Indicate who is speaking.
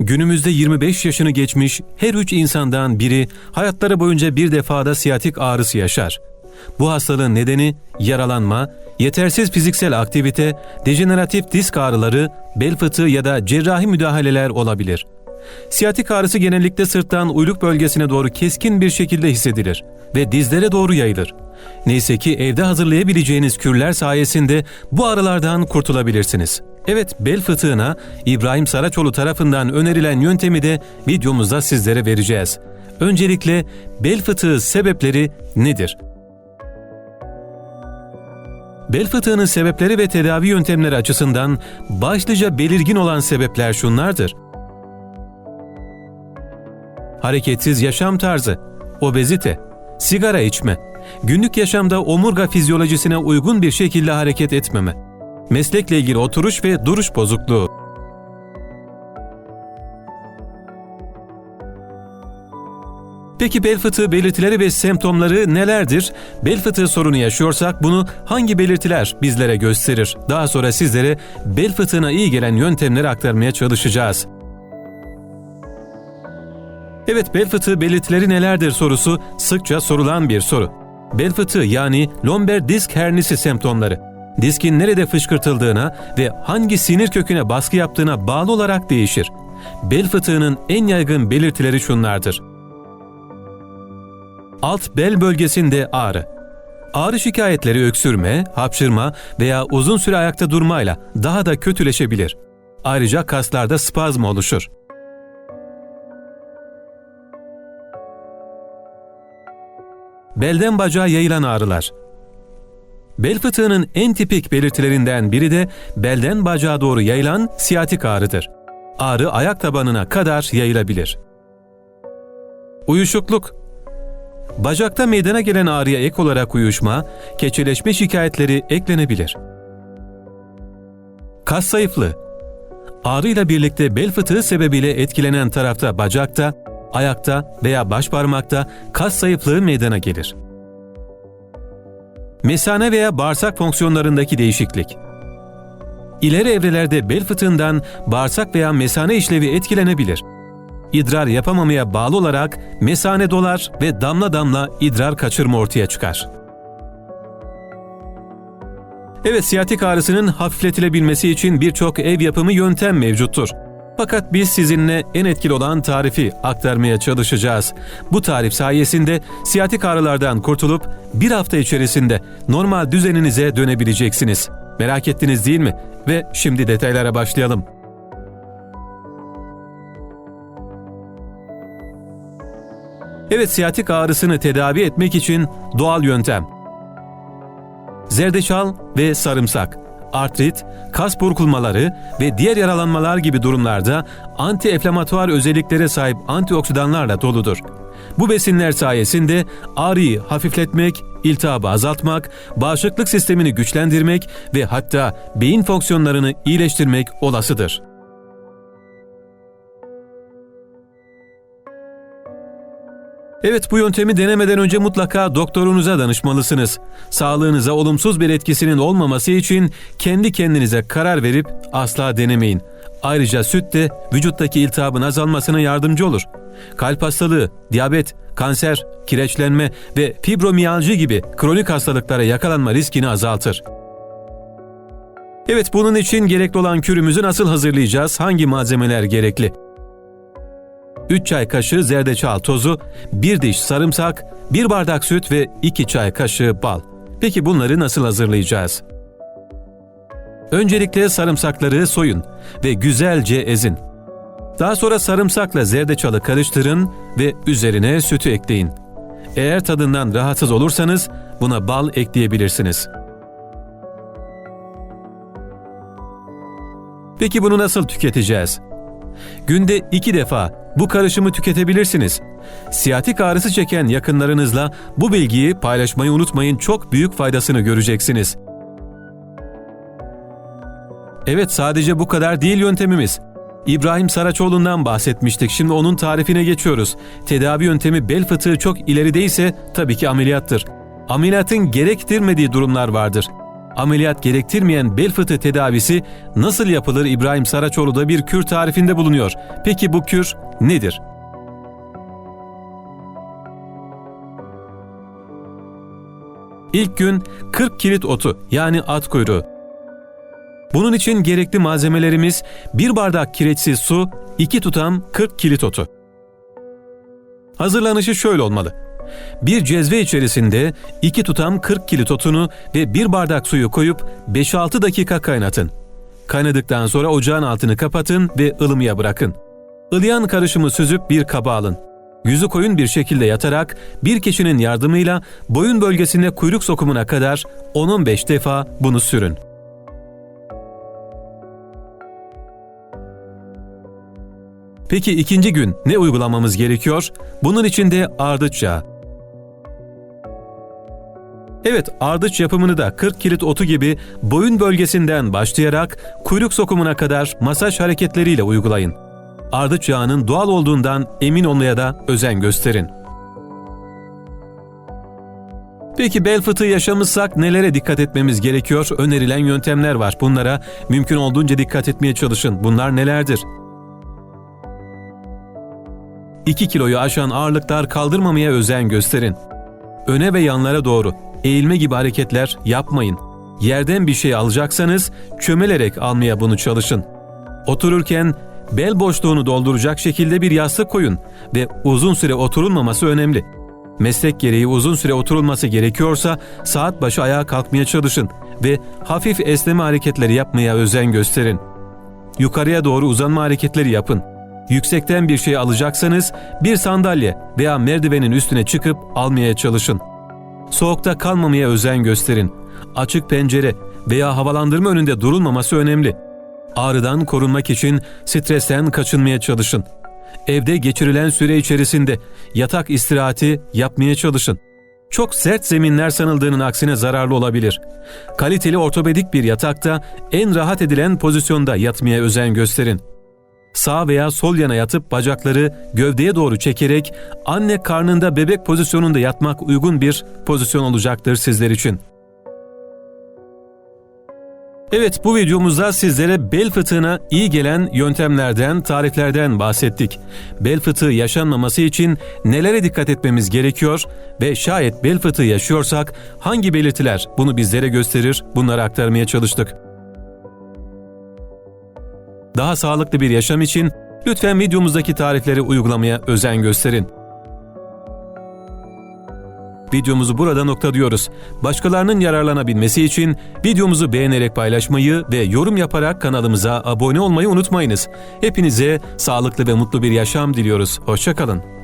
Speaker 1: Günümüzde 25 yaşını geçmiş her üç insandan biri hayatları boyunca bir defada siyatik ağrısı yaşar. Bu hastalığın nedeni yaralanma, yetersiz fiziksel aktivite, dejeneratif disk ağrıları, bel fıtığı ya da cerrahi müdahaleler olabilir. Siyatik ağrısı genellikle sırttan uyluk bölgesine doğru keskin bir şekilde hissedilir ve dizlere doğru yayılır. Neyse ki evde hazırlayabileceğiniz kürler sayesinde bu ağrılardan kurtulabilirsiniz. Evet bel fıtığına İbrahim Saraçoğlu tarafından önerilen yöntemi de videomuzda sizlere vereceğiz. Öncelikle bel fıtığı sebepleri nedir? Bel fıtığının sebepleri ve tedavi yöntemleri açısından başlıca belirgin olan sebepler şunlardır. Hareketsiz yaşam tarzı, obezite, sigara içme, günlük yaşamda omurga fizyolojisine uygun bir şekilde hareket etmeme, meslekle ilgili oturuş ve duruş bozukluğu, Peki bel fıtığı belirtileri ve semptomları nelerdir? Bel fıtığı sorunu yaşıyorsak bunu hangi belirtiler bizlere gösterir? Daha sonra sizlere bel fıtığına iyi gelen yöntemleri aktarmaya çalışacağız. Evet bel fıtığı belirtileri nelerdir sorusu sıkça sorulan bir soru. Bel fıtığı yani lomber disk hernisi semptomları. Diskin nerede fışkırtıldığına ve hangi sinir köküne baskı yaptığına bağlı olarak değişir. Bel fıtığının en yaygın belirtileri şunlardır. Alt bel bölgesinde ağrı. Ağrı şikayetleri öksürme, hapşırma veya uzun süre ayakta durmayla daha da kötüleşebilir. Ayrıca kaslarda spazm oluşur. Belden bacağa yayılan ağrılar. Bel fıtığının en tipik belirtilerinden biri de belden bacağa doğru yayılan siyatik ağrıdır. Ağrı ayak tabanına kadar yayılabilir. Uyuşukluk Bacakta meydana gelen ağrıya ek olarak uyuşma, keçeleşme şikayetleri eklenebilir. Kas zayıflığı Ağrıyla birlikte bel fıtığı sebebiyle etkilenen tarafta bacakta, ayakta veya baş parmakta kas zayıflığı meydana gelir. Mesane veya bağırsak fonksiyonlarındaki değişiklik. İleri evrelerde bel fıtığından bağırsak veya mesane işlevi etkilenebilir. İdrar yapamamaya bağlı olarak mesane dolar ve damla damla idrar kaçırma ortaya çıkar. Evet, siyatik ağrısının hafifletilebilmesi için birçok ev yapımı yöntem mevcuttur. Fakat biz sizinle en etkili olan tarifi aktarmaya çalışacağız. Bu tarif sayesinde siyatik ağrılardan kurtulup bir hafta içerisinde normal düzeninize dönebileceksiniz. Merak ettiniz değil mi? Ve şimdi detaylara başlayalım. Evet siyatik ağrısını tedavi etmek için doğal yöntem. Zerdeçal ve sarımsak artrit, kas burkulmaları ve diğer yaralanmalar gibi durumlarda anti-enflamatuar özelliklere sahip antioksidanlarla doludur. Bu besinler sayesinde ağrıyı hafifletmek, iltihabı azaltmak, bağışıklık sistemini güçlendirmek ve hatta beyin fonksiyonlarını iyileştirmek olasıdır. Evet bu yöntemi denemeden önce mutlaka doktorunuza danışmalısınız. Sağlığınıza olumsuz bir etkisinin olmaması için kendi kendinize karar verip asla denemeyin. Ayrıca süt de vücuttaki iltihabın azalmasına yardımcı olur. Kalp hastalığı, diyabet, kanser, kireçlenme ve fibromiyalji gibi kronik hastalıklara yakalanma riskini azaltır. Evet bunun için gerekli olan kürümüzü nasıl hazırlayacağız? Hangi malzemeler gerekli? 3 çay kaşığı zerdeçal tozu, 1 diş sarımsak, 1 bardak süt ve 2 çay kaşığı bal. Peki bunları nasıl hazırlayacağız? Öncelikle sarımsakları soyun ve güzelce ezin. Daha sonra sarımsakla zerdeçalı karıştırın ve üzerine sütü ekleyin. Eğer tadından rahatsız olursanız buna bal ekleyebilirsiniz. Peki bunu nasıl tüketeceğiz? Günde iki defa bu karışımı tüketebilirsiniz. Siyatik ağrısı çeken yakınlarınızla bu bilgiyi paylaşmayı unutmayın çok büyük faydasını göreceksiniz. Evet sadece bu kadar değil yöntemimiz. İbrahim Saraçoğlu'ndan bahsetmiştik. Şimdi onun tarifine geçiyoruz. Tedavi yöntemi bel fıtığı çok ilerideyse tabii ki ameliyattır. Ameliyatın gerektirmediği durumlar vardır. Ameliyat gerektirmeyen bel fıtığı tedavisi nasıl yapılır İbrahim Saraçoğlu da bir kür tarifinde bulunuyor. Peki bu kür nedir? İlk gün 40 kilit otu yani at kuyruğu. Bunun için gerekli malzemelerimiz 1 bardak kireçsiz su, 2 tutam 40 kilit otu. Hazırlanışı şöyle olmalı. Bir cezve içerisinde 2 tutam 40 kilit otunu ve 1 bardak suyu koyup 5-6 dakika kaynatın. Kaynadıktan sonra ocağın altını kapatın ve ılımıya bırakın. Ilıyan karışımı süzüp bir kaba alın. Yüzü koyun bir şekilde yatarak bir kişinin yardımıyla boyun bölgesine kuyruk sokumuna kadar 10-15 defa bunu sürün. Peki ikinci gün ne uygulamamız gerekiyor? Bunun için de ardıç yağı. Evet, ardıç yapımını da 40 kilit otu gibi boyun bölgesinden başlayarak kuyruk sokumuna kadar masaj hareketleriyle uygulayın. Ardıç yağının doğal olduğundan emin olmaya da özen gösterin. Peki bel fıtığı yaşamışsak nelere dikkat etmemiz gerekiyor? Önerilen yöntemler var. Bunlara mümkün olduğunca dikkat etmeye çalışın. Bunlar nelerdir? 2 kiloyu aşan ağırlıklar kaldırmamaya özen gösterin. Öne ve yanlara doğru eğilme gibi hareketler yapmayın. Yerden bir şey alacaksanız çömelerek almaya bunu çalışın. Otururken bel boşluğunu dolduracak şekilde bir yastık koyun ve uzun süre oturulmaması önemli. Meslek gereği uzun süre oturulması gerekiyorsa saat başı ayağa kalkmaya çalışın ve hafif esneme hareketleri yapmaya özen gösterin. Yukarıya doğru uzanma hareketleri yapın. Yüksekten bir şey alacaksanız bir sandalye veya merdivenin üstüne çıkıp almaya çalışın. Soğukta kalmamaya özen gösterin. Açık pencere veya havalandırma önünde durulmaması önemli. Ağrıdan korunmak için stresten kaçınmaya çalışın. Evde geçirilen süre içerisinde yatak istirahati yapmaya çalışın. Çok sert zeminler sanıldığının aksine zararlı olabilir. Kaliteli ortopedik bir yatakta en rahat edilen pozisyonda yatmaya özen gösterin. Sağ veya sol yana yatıp bacakları gövdeye doğru çekerek anne karnında bebek pozisyonunda yatmak uygun bir pozisyon olacaktır sizler için. Evet bu videomuzda sizlere bel fıtığına iyi gelen yöntemlerden, tariflerden bahsettik. Bel fıtığı yaşanmaması için nelere dikkat etmemiz gerekiyor ve şayet bel fıtığı yaşıyorsak hangi belirtiler bunu bizlere gösterir bunları aktarmaya çalıştık. Daha sağlıklı bir yaşam için lütfen videomuzdaki tarifleri uygulamaya özen gösterin. Videomuzu burada noktalıyoruz. Başkalarının yararlanabilmesi için videomuzu beğenerek paylaşmayı ve yorum yaparak kanalımıza abone olmayı unutmayınız. Hepinize sağlıklı ve mutlu bir yaşam diliyoruz. Hoşçakalın.